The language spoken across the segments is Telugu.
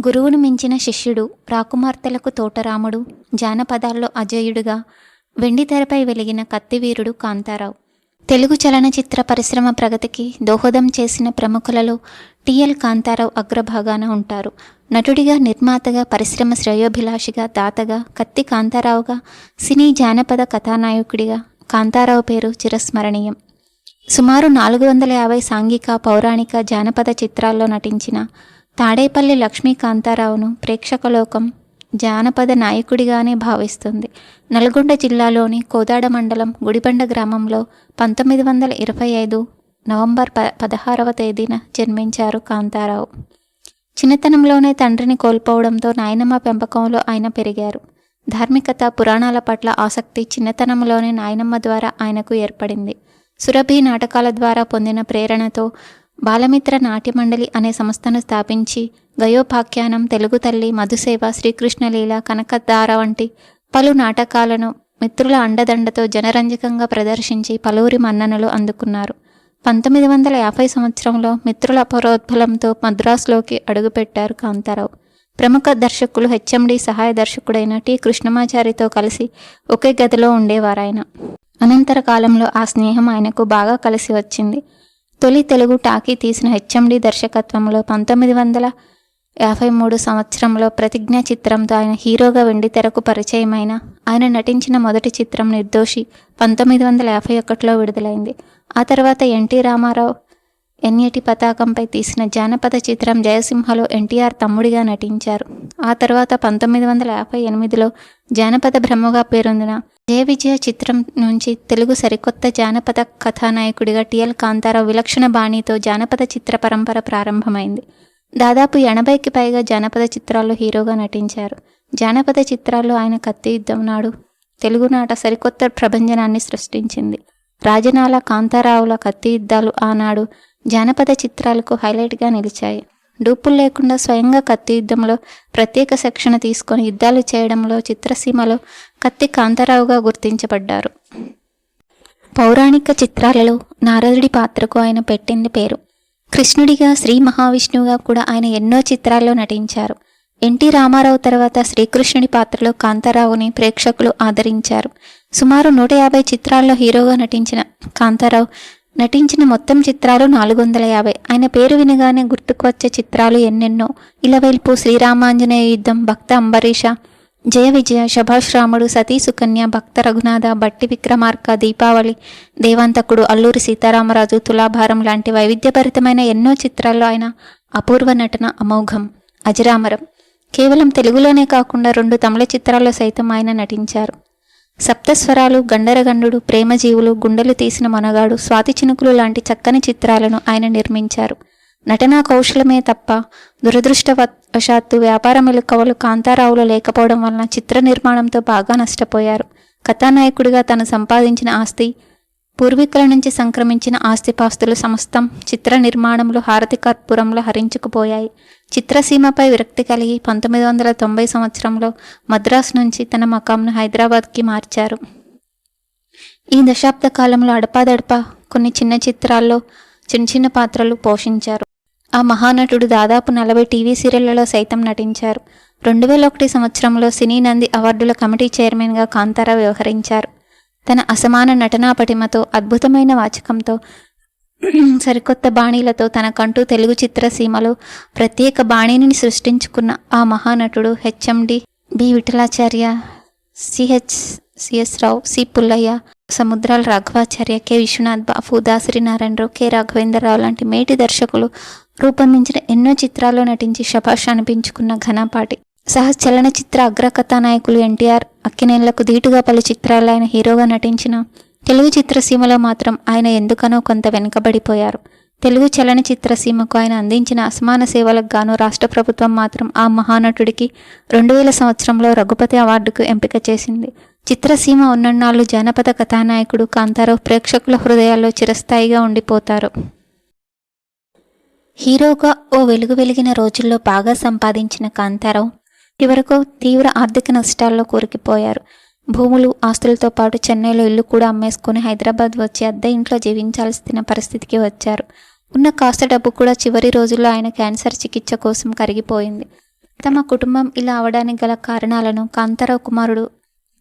గురువును మించిన శిష్యుడు రాకుమార్తెలకు తోటరాముడు జానపదాల్లో అజేయుడుగా వెండితెరపై వెలిగిన కత్తివీరుడు కాంతారావు. తెలుగు చలనచిత్ర పరిశ్రమ ప్రగతికి దోహదం చేసిన ప్రముఖులలో టిఎల్ కాంతారావు అగ్రభాగాన ఉంటారు. నటుడిగా నిర్మాతగా పరిశ్రమ శ్రేయోభిలాషిగా దాతగా కత్తి కాంతారావుగా సినీ జానపద కథానాయకుడిగా కాంతారావు పేరు చిరస్మరణీయం. సుమారు నాలుగు వందల యాభై సాంఘిక పౌరాణిక జానపద చిత్రాల్లో నటించిన తాడేపల్లి లక్ష్మీ కాంతారావును ప్రేక్షకలోకం జానపద నాయకుడిగానే భావిస్తుంది. నల్గొండ జిల్లాలోని కోదాడ మండలం గుడిబండ గ్రామంలో పంతొమ్మిది వందల ఇరవై ఐదు నవంబర్ ప పదహారవ తేదీన జన్మించారు కాంతారావు. చిన్నతనంలోనే తండ్రిని కోల్పోవడంతో నాయనమ్మ పెంపకంలో ఆయన పెరిగారు. ధార్మికత పురాణాల పట్ల ఆసక్తి చిన్నతనంలోనే నాయనమ్మ ద్వారా ఆయనకు ఏర్పడింది. సురభి నాటకాల ద్వారా పొందిన ప్రేరణతో బాలమిత్ర నాట్యమండలి అనే సంస్థను స్థాపించి గయోపాఖ్యానం తెలుగు తల్లి మధుసేవ శ్రీకృష్ణలీల కనకధార వంటి పలు నాటకాలను మిత్రుల అండదండతో జనరంజకంగా ప్రదర్శించి పలువురి మన్ననలు అందుకున్నారు. పంతొమ్మిది వందల యాభై సంవత్సరంలో మిత్రుల పరోద్బలంతో మద్రాసులోకి అడుగుపెట్టారు కాంతారావు. ప్రముఖ దర్శకులు హెచ్ఎండి సహాయ దర్శకుడైన టి. కృష్ణమాచారితో కలిసి ఒకే గదిలో ఉండేవారాయన. అనంతర కాలంలో ఆ స్నేహం ఆయనకు బాగా కలిసి వచ్చింది. తొలి తెలుగు టాకీ తీసిన హెచ్ఎండి దర్శకత్వంలో పంతొమ్మిది వందల యాభై మూడు సంవత్సరంలో ప్రతిజ్ఞ చిత్రంతో ఆయన హీరోగా వెండి తెరకు పరిచయమైన ఆయన నటించిన మొదటి చిత్రం నిర్దోషి పంతొమ్మిది వందల యాభై ఒకటిలో విడుదలైంది. ఆ తర్వాత ఎన్టీ రామారావు ఎన్ఏటి పతాకంపై తీసిన జానపద చిత్రం జయసింహలో ఎన్టీఆర్ తమ్ముడిగా నటించారు. ఆ తర్వాత పంతొమ్మిది వందల యాభై ఎనిమిదిలో జానపద బ్రహ్మగా పేరొందిన జయ విజయ చిత్రం నుంచి తెలుగు సరికొత్త జానపద కథానాయకుడిగా టిఎల్ కాంతారావు విలక్షణ బాణితో జానపద చిత్ర పరంపర ప్రారంభమైంది. దాదాపు ఎనభైకి పైగా జానపద చిత్రాల్లో హీరోగా నటించారు. జానపద చిత్రాల్లో ఆయన కత్తి యుద్ధం నాడు తెలుగునాట సరికొత్త ప్రభంజనాన్ని సృష్టించింది. రాజనాల కాంతారావుల కత్తి యుద్ధాలు ఆనాడు జానపద చిత్రాలకు హైలైట్గా నిలిచాయి. డూపులు లేకుండా స్వయంగా కత్తి యుద్ధంలో ప్రత్యేక శిక్షణ తీసుకొని యుద్ధాలు చేయడంలో చిత్రసీమలో కత్తి కాంతారావుగా గుర్తించబడ్డారు. పౌరాణిక చిత్రాలలో నారదుడి పాత్రకు ఆయన పెట్టింది పేరు. కృష్ణుడిగా శ్రీ మహావిష్ణువుగా కూడా ఆయన ఎన్నో చిత్రాల్లో నటించారు. ఎన్టీ రామారావు తర్వాత శ్రీకృష్ణుడి పాత్రలో కాంతారావుని ప్రేక్షకులు ఆదరించారు. సుమారు నూట యాభై చిత్రాల్లో హీరోగా నటించిన కాంతారావు నటించిన మొత్తం చిత్రాలు నాలుగు వందల యాభై. ఆయన పేరు వినగానే గుర్తుకు వచ్చే చిత్రాలు ఎన్నెన్నో. ఇలవెల్పు శ్రీరామాంజనేయ యుద్ధం భక్త అంబరీష జయ విజయ శభాష్ రాముడు సతీ సుకన్య భక్త రఘునాథ బట్టి విక్రమార్క దీపావళి దేవాంతకుడు అల్లూరి సీతారామరాజు తులాభారం లాంటి వైవిధ్యభరితమైన ఎన్నో చిత్రాల్లో ఆయన అపూర్వ నటన అమోఘం. అజరామరం. కేవలం తెలుగులోనే కాకుండా రెండు తమిళ చిత్రాల్లో సైతం ఆయన నటించారు. సప్తస్వరాలు గండరగండుడు ప్రేమజీవులు గుండెలు తీసిన మనగాడు స్వాతి చినుకులు లాంటి చక్కని చిత్రాలను ఆయన నిర్మించారు. నటనా కౌశలమే తప్ప దురదృష్టవశాత్తు వ్యాపార మెలకువలు కాంతారావులో లేకపోవడం వలన చిత్ర నిర్మాణంతో బాగా నష్టపోయారు. కథానాయకుడిగా తను సంపాదించిన ఆస్తి పూర్వీకుల నుంచి సంక్రమించిన ఆస్తిపాస్తులు సమస్తం చిత్ర నిర్మాణంలో హారతి కర్పూరంలో హరించుకుపోయాయి. చిత్రసీమపై విరక్తి కలిగి పంతొమ్మిది వందల తొంభై సంవత్సరంలో మద్రాసు నుంచి తన మకాంను హైదరాబాద్కి మార్చారు. ఈ దశాబ్ద కాలంలో అడపాదడపా కొన్ని చిన్న చిత్రాల్లో చిన్న చిన్న పాత్రలు పోషించారు. ఆ మహానటుడు దాదాపు నలభై టీవీ సీరియళ్ళలో సైతం నటించారు. రెండు వేల ఒకటి సంవత్సరంలో సినీ నంది అవార్డుల కమిటీ చైర్మన్గా కాంతారా వ్యవహరించారు. తన అసమాన నటనా పటిమతో అద్భుతమైన వాచకంతో సరికొత్త బాణీలతో తనకంటూ తెలుగు చిత్రసీమలో ప్రత్యేక బాణీని సృష్టించుకున్న ఆ మహానటుడు HMD B. Vittalacharya CH CS Rao C. Pullaiah Samudrala Raghavacharya K. Viswanath Bapu Dasari Narayanarao K. Raghavendrarao లాంటి మేటి దర్శకులు రూపొందించిన ఎన్నో చిత్రాల్లో నటించి శభాష్ అనిపించుకున్న ఘనపాటి. సహ చలనచిత్ర అగ్రకథానాయకులు ఎన్టీఆర్ అక్కినేళ్ళకు ధీటుగా పలు చిత్రాల్లో ఆయన హీరోగా నటించిన తెలుగు చిత్రసీమలో మాత్రం ఆయన ఎందుకనో కొంత వెనుకబడిపోయారు. తెలుగు చలనచిత్ర సీమకు ఆయన అందించిన అసమాన సేవలకు గాను రాష్ట్ర ప్రభుత్వం మాత్రం ఆ మహానటుడికి రెండు వేల సంవత్సరంలో రఘుపతి అవార్డుకు ఎంపిక చేసింది. చిత్రసీమ ఉన్నన్నాళ్ళు జానపద కథానాయకుడు కాంతారావు ప్రేక్షకుల హృదయాల్లో చిరస్థాయిగా ఉండిపోతారు. హీరోగా ఓ వెలుగు వెలిగిన రోజుల్లో బాగా సంపాదించిన కాంతారావు చివరకు తీవ్ర ఆర్థిక నష్టాల్లో కూరుకుపోయారు. భూములు ఆస్తులతో పాటు చెన్నైలో ఇల్లు కూడా అమ్మేసుకుని హైదరాబాద్ వచ్చి అద్దె ఇంట్లో జీవించాల్సిన పరిస్థితికి వచ్చారు. ఉన్న కాస్త డబ్బు కూడా చివరి రోజుల్లో ఆయన క్యాన్సర్ చికిత్స కోసం కరిగిపోయింది. తమ కుటుంబం ఇలా అవడానికి గల కారణాలను కాంతారావు కుమారుడు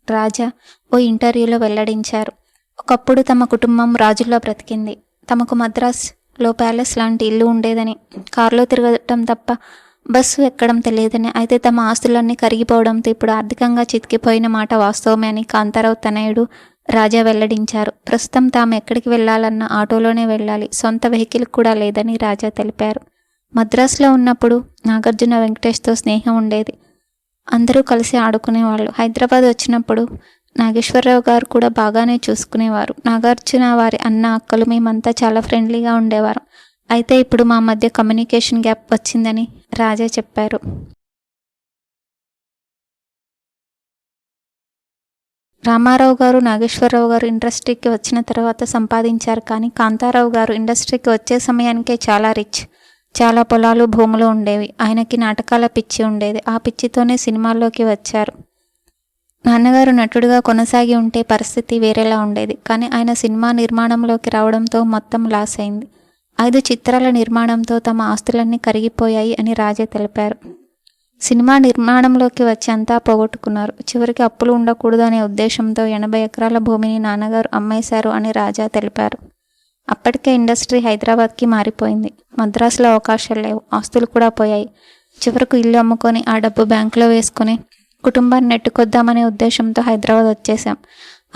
రాజా ఓ ఇంటర్వ్యూలో వెల్లడించారు. ఒకప్పుడు తమ కుటుంబం రాజుల్లో బ్రతికింది. తమకు మద్రాస్లో ప్యాలెస్ లాంటి ఇల్లు ఉండేదని కారులో తిరగటం తప్ప బస్సు ఎక్కడం తెలియదని. అయితే తమ ఆస్తులన్నీ కరిగిపోవడంతో ఇప్పుడు ఆర్థికంగా చితికిపోయిన మాట వాస్తవమే అని కాంతారావు తనయుడు రాజా వెల్లడించారు. ప్రస్తుతం తాము ఎక్కడికి వెళ్ళాలన్నా ఆటోలోనే వెళ్ళాలి. సొంత వెహికల్ కూడా లేదని రాజా తెలిపారు. మద్రాసులో ఉన్నప్పుడు నాగార్జున వెంకటేష్తో స్నేహం ఉండేది. అందరూ కలిసి ఆడుకునేవాళ్ళు. హైదరాబాద్ వచ్చినప్పుడు నాగేశ్వరరావు గారు కూడా బాగానే చూసుకునేవారు. నాగార్జున వారి అన్న అక్కలు మేమంతా చాలా ఫ్రెండ్లీగా ఉండేవారు. అయితే ఇప్పుడు మా మధ్య కమ్యూనికేషన్ గ్యాప్ వచ్చిందని రాజా చెప్పారు. రామారావు గారు నాగేశ్వరరావు గారు ఇండస్ట్రీకి వచ్చిన తర్వాత సంపాదించారు కానీ కాంతారావు గారు ఇండస్ట్రీకి వచ్చే సమయానికే చాలా రిచ్. చాలా పొలాలు భూములు ఉండేవి. ఆయనకి నాటకాల పిచ్చి ఉండేది. ఆ పిచ్చితోనే సినిమాల్లోకి వచ్చారు. నాన్నగారు నటుడిగా కొనసాగి ఉంటే పరిస్థితి వేరేలా ఉండేది. కానీ ఆయన సినిమా నిర్మాణంలోకి రావడంతో మొత్తం లాస్ అయింది. ఐదు చిత్రాల నిర్మాణంతో తమ ఆస్తులన్నీ కరిగిపోయాయి అని రాజా తెలిపారు. సినిమా నిర్మాణంలోకి వచ్చి అంతా పోగొట్టుకున్నారు. చివరికి అప్పులు ఉండకూడదు అనే ఉద్దేశంతో ఎనభై ఎకరాల భూమిని నాన్నగారు అమ్మేశారు అని రాజా తెలిపారు. అప్పటికే ఇండస్ట్రీ హైదరాబాద్కి మారిపోయింది. మద్రాసులో అవకాశాలు లేవు. ఆస్తులు కూడా పోయాయి. చివరకు ఇల్లు అమ్ముకొని ఆ డబ్బు బ్యాంకులో వేసుకొని కుటుంబాన్ని నెట్టుకొద్దామనే ఉద్దేశంతో హైదరాబాద్ వచ్చేసాం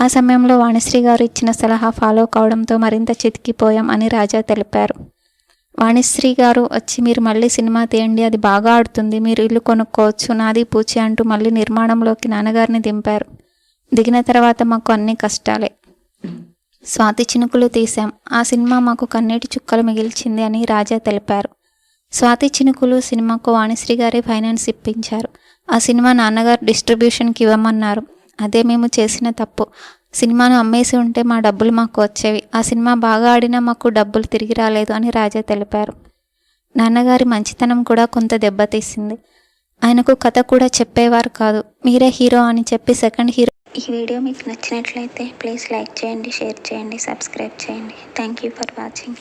ఆ సమయంలో వాణిశ్రీ గారు ఇచ్చిన సలహా ఫాలో కావడంతో మరింత చితికిపోయాం అని రాజా తెలిపారు. వాణిశ్రీ గారు వచ్చి మీరు మళ్ళీ సినిమా తీయండి అది బాగా ఆడుతుంది మీరు ఇల్లు కొనుక్కోవచ్చు నాది పూచి అంటూ మళ్ళీ నిర్మాణంలోకి నాన్నగారిని దింపారు. దిగిన తర్వాత మాకు అన్ని కష్టాలే. స్వాతి చినుకులు తీశాం. ఆ సినిమా మాకు కన్నీటి చుక్కలు మిగిల్చింది అని రాజా తెలిపారు. స్వాతి చినుకులు సినిమాకు వాణిశ్రీ గారే ఫైనాన్స్ ఇప్పించారు. ఆ సినిమా నాన్నగారు డిస్ట్రిబ్యూషన్కి ఇవ్వమన్నారు. అదే మేము చేసిన తప్పు. సినిమాను అమ్మేసి ఉంటే మా డబ్బులు మాకు వచ్చేవి. ఆ సినిమా బాగా ఆడినా మాకు డబ్బులు తిరిగి రాలేదు అని రాజా తెలిపారు. నాన్నగారి మంచితనం కూడా కొంత దెబ్బతీసింది ఆయనకు కథ కూడా చెప్పేవారు కాదు. మీరే హీరో అని చెప్పి సెకండ్ హీరో ఈ వీడియో మీకు నచ్చినట్లయితే ప్లీజ్ లైక్ చేయండి షేర్ చేయండి సబ్స్క్రైబ్ చేయండి. Thank you for watching.